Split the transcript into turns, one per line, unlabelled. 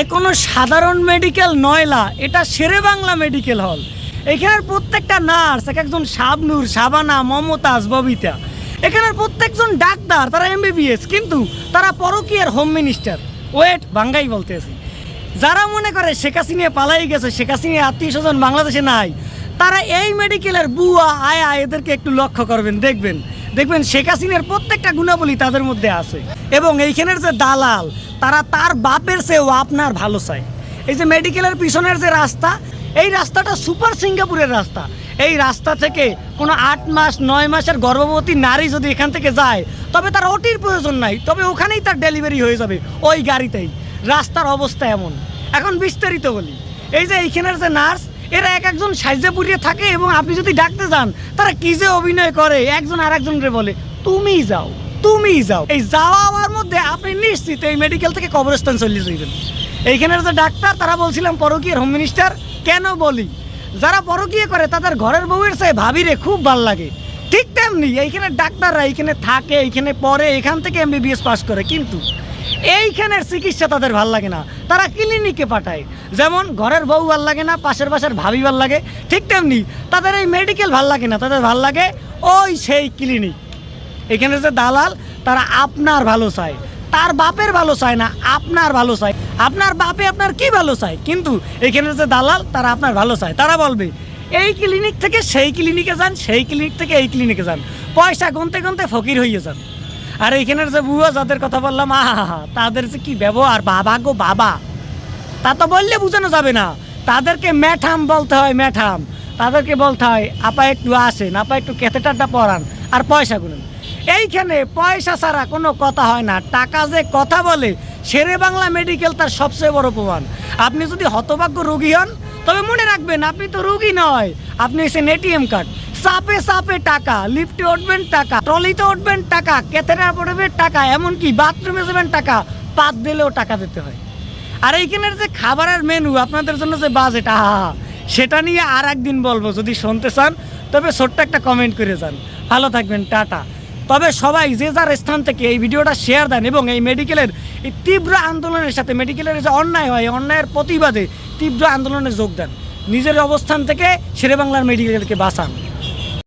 এ কোনো সাধারণ মেডিকেল নয়লা এটা শেরে বাংলা মেডিকেল হল এখানের প্রত্যেকটা নার্স, এক একজন শাবনুর, শাবানা, মমতাজ, ববিতা, এখানের প্রত্যেকজন ডাক্তার, তারা এমবিবিএস কিন্তু তারা পরকীয়ার হোম মিনিস্টার ওয়েট, বাঙ্গাই বলতেছি। যারা মনে করে শেখ হাসিনা পালাই গেছে, শেখ হাসিনা আত্মীয় স্বজন বাংলাদেশে নাই, তারা এই মেডিকেলের বুয়া, আয়া, এদেরকে একটু লক্ষ্য করবেন, দেখবেন। দেখবেন শেখ হাসিনার প্রত্যেকটা গুণাবলী তাদের মধ্যে আছে। এবং এইখানের যে দালাল তারা তার বাপের চেয়েও আপনার ভালো চায়। এই যে মেডিকেলের পিছনের যে রাস্তা, এই রাস্তাটা সুপার সিঙ্গাপুরের রাস্তা। এই রাস্তা থেকে কোনো আট মাস, নয় মাসের গর্ভবতী নারী যদি এখান থেকে যায়, তবে তার ওটির প্রয়োজন নাই, তবে ওখানেই তার ডেলিভারি হয়ে যাবে, ওই গাড়িতেই। রাস্তার অবস্থা এমন। এখন বিস্তারিত বলি। এই যে এইখানের যে নার্স, এরা এক একজন সাইজে পুড়িয়ে থাকে এবং আপনি যদি ডাকতে যান, তারা কি যে অভিনয় করে, একজন আর একজনকে বলে, তুমিই যাও। তুমিই যাও। এই যাওয়া যাওয়ার মধ্যে আপনি নিশ্চিত এই মেডিকেল থেকে কবরস্থান চলে যাইবেন। এইখানের যে ডাক্তার, তারা বলছিলাম পরকীয়ার হোম মিনিস্টার কেন বলি? যারা পরকীয়া করে, তাদের ঘরের বউয়ের চেয়ে ভাবিরে খুব ভালো লাগে। ঠিক তেমনি এইখানে ডাক্তাররা এইখানে থাকে, এইখানে পড়ে, এখান থেকে এমবিবিএস পাস করে। কিন্তু এইখানের চিকিৎসা তাদের ভালো লাগে না। তারা ক্লিনিকে পাঠায়। যেমন ঘরের বউ ভালো লাগে না, পাশের পাশের ভাবি ভালো লাগে। ঠিক তেমনি তাদের এই মেডিকেল ভালো লাগে না, তাদের ভালো লাগে ওই সেই ক্লিনিক এখানে যে দালাল, তারা আপনার ভালো চায়। তার বাপের ভালো চায় না, আপনার ভালো চায়। আপনার বাপে আপনার কি ভালো চায়? কিন্তু এখানে যে দালাল, তারা আপনার ভালো চায়। তারা বলবে, এই ক্লিনিক থেকে সেই ক্লিনিকে যান, সেই ক্লিনিক থেকে এই ক্লিনিকে যান। পয়সা গুনতে গুনতে ফকির হয়ে যান। আর এইখানের যে বুয়া, যাদের কথা বললাম, আহা তাদের যে কি ব্যবহার, বাবা গো বাবা! তা তো বললে বোঝানো যাবে না। তাদেরকে ম্যাঠাম বলতে হয়, ম্যাঠাম। তাদেরকে বলতে হয়, আপা একটু আসেন, আপা একটু ক্যাথেটারটা পড়ান আর পয়সা গুনেন। এইখানে পয়সা ছাড়া কোনো কথা হয় না। টাকা যে কথা বলে, শেরে বাংলা মেডিকেল তার সবচেয়ে বড় প্রমাণ। আপনি যদি হতভাগ্য রোগী হন, তবে মনে রাখবেন আপনি তো রোগী নয়। আপনি এসেন এটিএম কার্ড চাপে চাপে টাকা লিফটে উঠবেন টাকা ট্রলিতে উঠবেন টাকা ক্যাথেটার পড়বে টাকা, এমনকি বাথরুমে যাবেন টাকা, পাত দিলেও টাকা দিতে হয়। আর এইখানের যে খাবারের মেনু আপনাদের জন্য যে বাজেট আহা সেটা নিয়ে আর একদিন বলব। যদি শুনতে চান, তবে ছোট্ট একটা কমেন্ট করে যান। ভালো থাকবেন, টাটা। তবে সবাই যে যার স্থান থেকে এই ভিডিওটা শেয়ার দেন এবং এই মেডিকেলের এই তীব্র আন্দোলনের সাথে মেডিকেলের যে অন্যায় হয় অন্যায়ের প্রতিবাদে তীব্র আন্দোলনে যোগ দেন। নিজের অবস্থান থেকে শেরে বাংলার মেডিকেলকে বাঁচান।